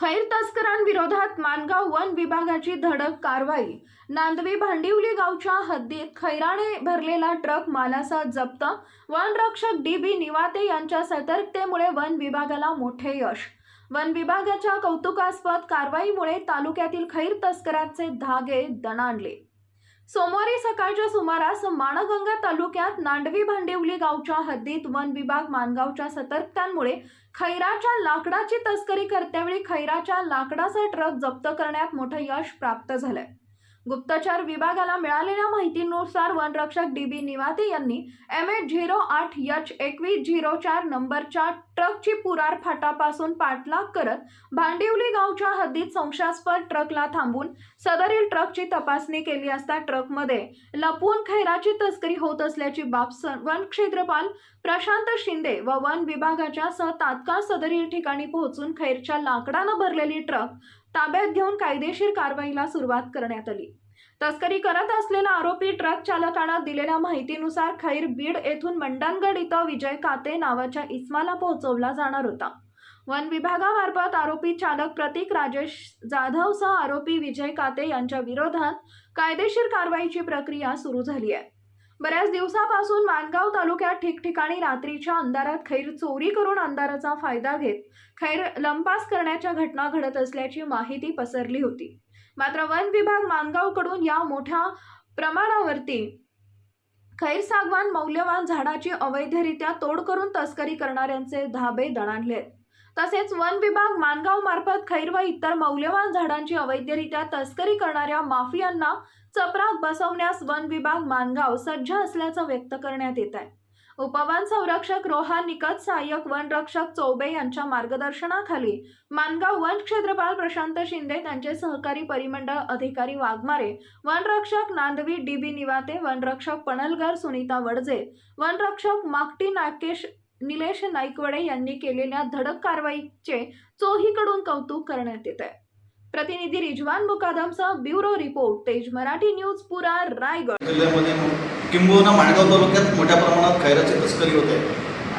खैर तस्करांविरोधात मानगाव वन विभागाची धडक कारवाई. नांदवी भांडिवली गावच्या हद्दीत खैराने भरलेला ट्रक मालासा जप्त. वनरक्षक डी बी निवाते यांच्या सतर्कतेमुळे वन विभागाला मोठे यश. वन विभागाच्या कौतुकास्पद कारवाईमुळे तालुक्यातील खैर तस्करांचे धागे दणाणले. सोमवारी सकाळच्या सुमारास माणगंगा तालुक्यात नांडवी भांडिवली गावच्या हद्दीत वन विभाग मानगावच्या सतर्कतांमुळे खैराच्या लाकडाची तस्करी करतेवेळी खैराच्या लाकडाचा ट्रक जप्त करण्यात मोठं यश प्राप्त झालंय. गुप्तचर विभागाला मिळालेल्या माहितीनुसार वनरक्षक डी बी निवाते यांनी एम एच झिरो आठ यच एकवीस झिरो चार नंबरच्या ट्रकची पुरार फाटापासून पाठलाग करत भांडिवली गावच्या हद्दीत संशयास्पद ट्रकला थांबून सदरील ट्रकची तपासणी केली असता ट्रकमध्ये लपवून खैराची तस्करी होत असल्याची बाब वन क्षेत्रपाल प्रशांत शिंदे व वन विभागाच्या सह तात्काळ सदरील ठिकाणी पोहोचून खैरच्या लाकडानं भरलेली ट्रक ताब्यात घेऊन कायदेशीर कारवाईला सुरुवात करण्यात आली. तस्करी करत असलेला आरोपी ट्रक चालकानं दिलेल्या माहितीनुसार खैर बीड येथून मंडणगड इथं विजय काते नावाच्या इस्माला पोहोचवला जाणार होता. वन विभागामार्फत आरोपी चालक प्रतीक राजेश जाधवसह आरोपी विजय काते यांच्या विरोधात कायदेशीर कारवाईची प्रक्रिया सुरू झाली आहे. बऱ्याच दिवसापासून मानगाव तालुक्यात ठिकठिकाणी रात्रीच्या अंधारात खैर चोरी करून अंधाराचा फायदा घेत खैर लंपास करण्याच्या घटना घडत असल्याची माहिती पसरली होती. मात्र वन विभाग मानगावकडून या मोठ्या प्रमाणावरती खैर सागवान मौल्यवान झाडाची अवैधरित्या तोड करून तस्करी करणाऱ्यांचे धाबे दणाणले आहेत. तसेच वन विभाग मानगाव मार्फत खैर व इतर मौल्यवान झाडांची अवैधरित्या तस्करी करणाऱ्या माफियांना चपराक बसवण्यास वन विभाग मानगाव सज्ज असल्याचं व्यक्त करण्यात येत आहे. उपवन संरक्षक रोहा निकत सहाय्यक वनरक्षक चौबे यांच्या मार्गदर्शनाखाली मानगाव वन क्षेत्रपाल प्रशांत शिंदे त्यांचे सहकारी परिमंडळ अधिकारी वाघमारे वनरक्षक नांदवी डी बी निवाते वनरक्षक पणलगर सुनीता वडजे वनरक्षक माकटी नाकेश निलेश नाईकवडे यांनी केलेल्या धडक कारवाईचे चोहीकडून कौतुक करण्यात येत आहे प्रतिनिधी रिजवान मुकादमसह ब्युरो रिपोर्ट तेज मराठी न्यूज पुरा रायगड. जिल्ह्यामध्ये किंबहुना माणगाव तालुक्यात मोठ्या प्रमाणात खैराची तस्करी होते.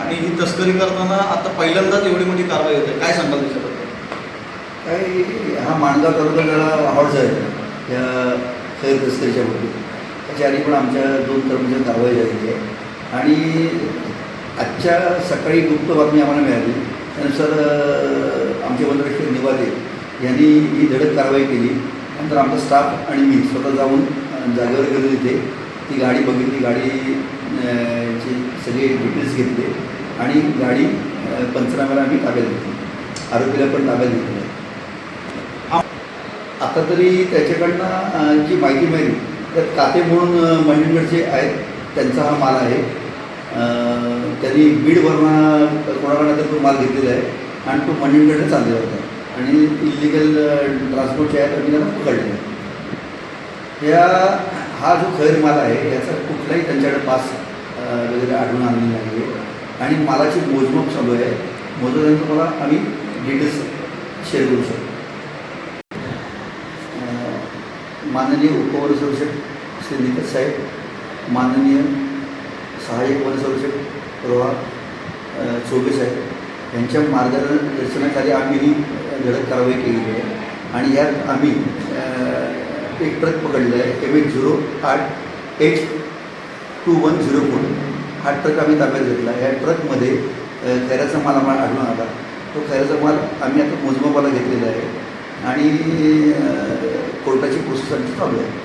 आणि ही तस्करी करताना आता पहिल्यांदाच एवढी मोठी कारवाई होते. काय सांगाल त्याच्याबद्दल काही हा माणगाव तालुक्याला आवडचा आहे. या खैर तस्करीच्या बाबतीत त्याच्या आधी पण आमच्या दोन कर्मचारी कारवाई झालेली आहे. आणि आजच्या सकाळी गुप्त बातमी आम्हाला मिळाली. त्यानुसार आमचे वनरक्षक निवादे यांनी ही धडक कारवाई केली. नंतर आमचा स्टाफ आणि मी स्वतः जाऊन जागेवर गेलो तिथे ती गाडी बघितली. गाडी अ, सगळे डिटेल्स घेतले आणि गाडी पंचनाम्याला आम्ही ताब्यात घेतली. आरोपीला पण ताब्यात घेतलं. आता तरी त्याच्याकडनं जी माहिती मिळाली तर काते म्हणून अ, मंडणगडचे आहेत. त्यांचा हा माल आहे. त्यांनी बीड भरणा तर तो माल घेतलेला आहे आणि तो मंडणगडला चाललेला होता. आणि इलिगल ट्रान्सपोर्टचे आहेत आणि त्यांना पकडलेला आहे. या हा जो खैर माल आहे याचा कुठलाही त्यांच्याकडे पास वगैरे आढळून आणलेला नाही आहे आणि मालाची मोजमाप चालू आहे. मोजल्यानंतर तुम्हाला आम्ही डिटेल्स शेअर करू शकतो. माननीय उपवनसंरक्षक श्री निकट साहेब माननीय सहाय्यक वनसंरक्षक रोहा चोवीस आहे. यांच्या मार्गदर्शनाखाली आम्ही ही धडक कारवाई केलेली आहे. आणि यात आम्ही एक ट्रक पकडलेला आहे. एम एच झिरो आठ H two one zero four. हा ट्रक आम्ही ताब्यात घेतला. या ट्रकमध्ये अ, खैराचा माल आम्हाला आढळून आला. तो खैराचा माल आम्ही आता मोजमापाला घेतलेला आहे. आणि कोर्टाची प्रोसेस आमची चालू आहे.